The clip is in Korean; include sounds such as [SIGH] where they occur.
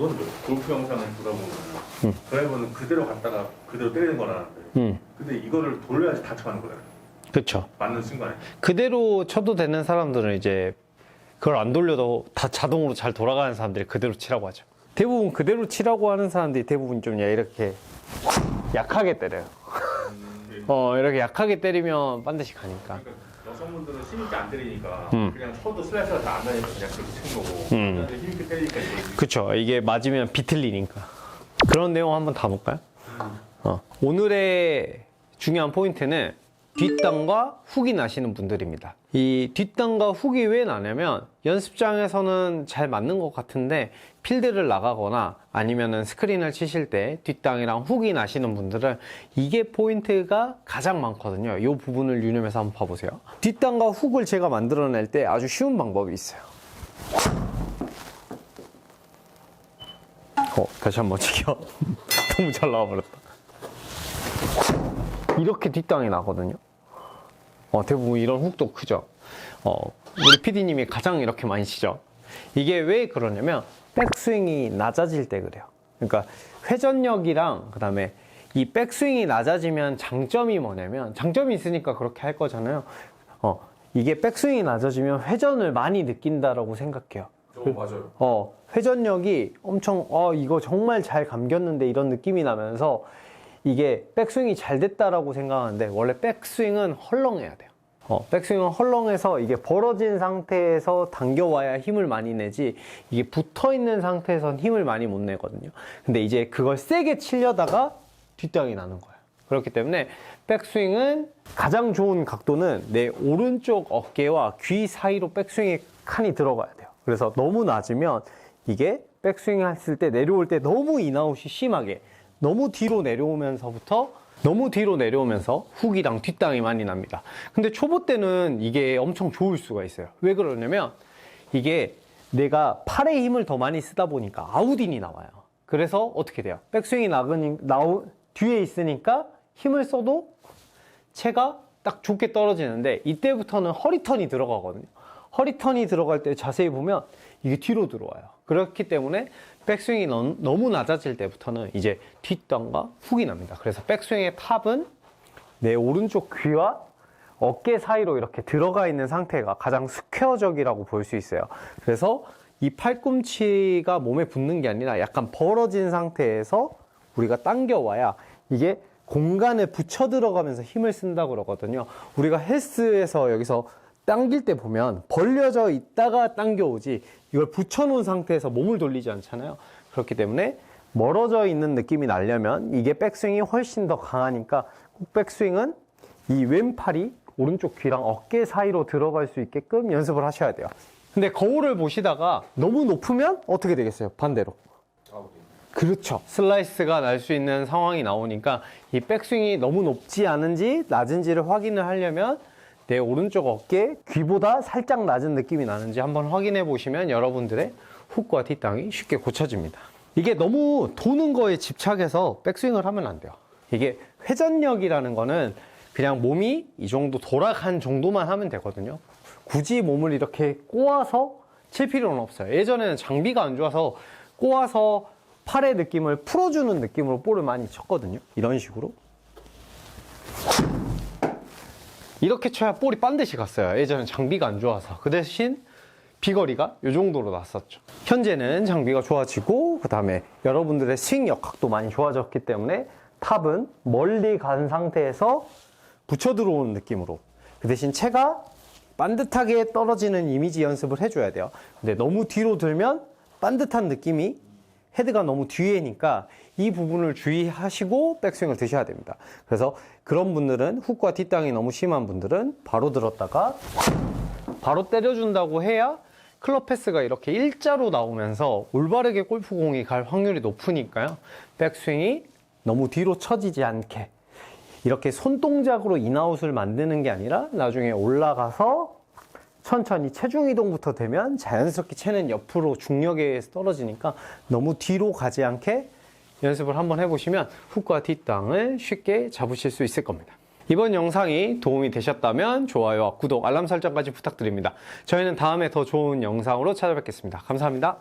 그거는 뭐 골프 영상을 보다 보면 드라이버는 그대로 갔다가 그대로 때리는 거라는데 음, 근데 이거를 돌려야지 다쳐가는 거잖아요 그쵸. 맞는 순간에 그대로 쳐도 되는 사람들은 이제 그걸 안 돌려도 다 자동으로 잘 돌아가는 사람들이 그대로 치라고 하죠. 대부분 그대로 치라고 하는 사람들이 대부분 좀 이렇게 약하게 때려요. 어, 이렇게 약하게 때리면 반드시 가니까. 그러니까 여성분들은 힘있게 안 때리니까 음. 그냥 쳐도 슬라이스가 다안 가니까 그냥 그렇게 치는 거고 음. 힘있게 때리니까 이거 그쵸. 이게 맞으면 비틀리니까. 그런 내용 한번 다 볼까요? 어. 오늘의 중요한 포인트는 뒷땅과 훅이 나시는 분들입니다. 이 뒷땅과 훅이 왜 나냐면 연습장에서는 잘 맞는 것 같은데 필드를 나가거나 아니면은 스크린을 치실 때 뒷땅이랑 훅이 나시는 분들은 이게 포인트가 가장 많거든요. 이 부분을 유념해서 한번 봐보세요. 뒷땅과 훅을 제가 만들어낼 때 아주 쉬운 방법이 있어요. 어, 다시 한번 [LAUGHS] 치켜. [LAUGHS] 너무 잘 나와버렸다. 이렇게 뒷땅이 나거든요. 어, 대부분 이런 훅도 크죠. 어, 우리 PD님이 가장 이렇게 많이 치죠. 이게 왜 그러냐면 백스윙이 낮아질 때 그래요. 그러니까 회전력이랑 그다음에 이 백스윙이 낮아지면 장점이 뭐냐면 장점이 있으니까 그렇게 할 거잖아요. 어, 이게 백스윙이 낮아지면 회전을 많이 느낀다라고 생각해요. 저거 맞아요 어, 회전력이 엄청, 어, 이거 정말 잘 감겼는데 이런 느낌이 나면서 이게 백스윙이 잘 됐다라고 생각하는데 원래 백스윙은 헐렁해야 돼요. 어, 백스윙은 헐렁해서 이게 벌어진 상태에서 당겨와야 힘을 많이 내지 이게 붙어 있는 상태에선 힘을 많이 못 내거든요. 근데 이제 그걸 세게 치려다가 뒷땅이 나는 거예요. 그렇기 때문에 백스윙은 가장 좋은 각도는 내 오른쪽 어깨와 귀 사이로 백스윙의 칸이 들어가야 돼요. 그래서 너무 낮으면 이게 백스윙 했을 때 내려올 때 너무 인아웃이 심하게 너무 뒤로 내려오면서부터 너무 뒤로 내려오면서 훅이랑 뒷땅이 많이 납니다. 근데 초보 때는 이게 엄청 좋을 수가 있어요. 왜 그러냐면 이게 내가 팔에 힘을 더 많이 쓰다 보니까 아웃인이 나와요. 그래서 어떻게 돼요? 백스윙이 나그니, 나오, 뒤에 있으니까 힘을 써도 채가 딱 좋게 떨어지는데 이때부터는 허리턴이 들어가거든요. 허리턴이 들어갈 때 자세히 보면 이게 뒤로 들어와요. 그렇기 때문에 백스윙이 너- 너무 낮아질 때부터는 이제 뒷땅과 훅이 납니다. 그래서 백스윙의 탑은 내 오른쪽 귀와 어깨 사이로 이렇게 들어가 있는 상태가 가장 스퀘어적이라고 볼 수 있어요. 그래서 이 팔꿈치가 몸에 붙는 게 아니라 약간 벌어진 상태에서 우리가 당겨와야 이게 공간에 붙여 들어가면서 힘을 쓴다고 그러거든요. 우리가 헬스에서 여기서 당길 때 보면 벌려져 있다가 당겨오지 이걸 붙여놓은 상태에서 몸을 돌리지 않잖아요. 그렇기 때문에 멀어져 있는 느낌이 나려면 이게 백스윙이 훨씬 더 강하니까 꼭 백스윙은 이 왼팔이 오른쪽 귀랑 어깨 사이로 들어갈 수 있게끔 연습을 하셔야 돼요. 근데 거울을 보시다가 너무 높으면 어떻게 되겠어요? 반대로. 그렇죠. 슬라이스가 날 수 있는 상황이 나오니까 이 백스윙이 너무 높지 않은지 낮은지를 확인을 하려면 내 오른쪽 어깨 귀보다 살짝 낮은 느낌이 나는지 한번 확인해 보시면 여러분들의 훅과 뒷땅이 쉽게 고쳐집니다. 이게 너무 도는 거에 집착해서 백스윙을 하면 안 돼요. 이게 회전력이라는 거는 그냥 몸이 이 정도 돌아간 정도만 하면 되거든요. 굳이 몸을 이렇게 꼬아서 칠 필요는 없어요. 예전에는 장비가 안 좋아서 꼬아서 팔의 느낌을 풀어주는 느낌으로 볼을 많이 쳤거든요. 이런 식으로. 이렇게 쳐야 볼이 반드시 갔어요. 예전엔 장비가 안 좋아서. 그 대신 비거리가 이 정도로 났었죠. 현재는 장비가 좋아지고, 그 다음에 여러분들의 스윙 역학도 많이 좋아졌기 때문에 탑은 멀리 간 상태에서 붙여 들어오는 느낌으로. 그 대신 채가 반듯하게 떨어지는 이미지 연습을 해줘야 돼요. 근데 너무 뒤로 들면 반듯한 느낌이 헤드가 너무 뒤에니까 이 부분을 주의하시고 백스윙을 드셔야 됩니다. 그래서 그런 분들은 훅과 뒷땅이 너무 심한 분들은 바로 들었다가 바로 때려준다고 해야 클럽 패스가 이렇게 일자로 나오면서 올바르게 골프공이 갈 확률이 높으니까요. 백스윙이 너무 뒤로 처지지 않게 이렇게 손동작으로 인아웃을 만드는 게 아니라 나중에 올라가서 천천히 체중 이동부터 되면 자연스럽게 채는 옆으로 중력에 의해서 떨어지니까 너무 뒤로 가지 않게 연습을 한번 해보시면 훅과 뒷땅을 쉽게 잡으실 수 있을 겁니다. 이번 영상이 도움이 되셨다면 좋아요와 구독, 알람 설정까지 부탁드립니다. 저희는 다음에 더 좋은 영상으로 찾아뵙겠습니다. 감사합니다.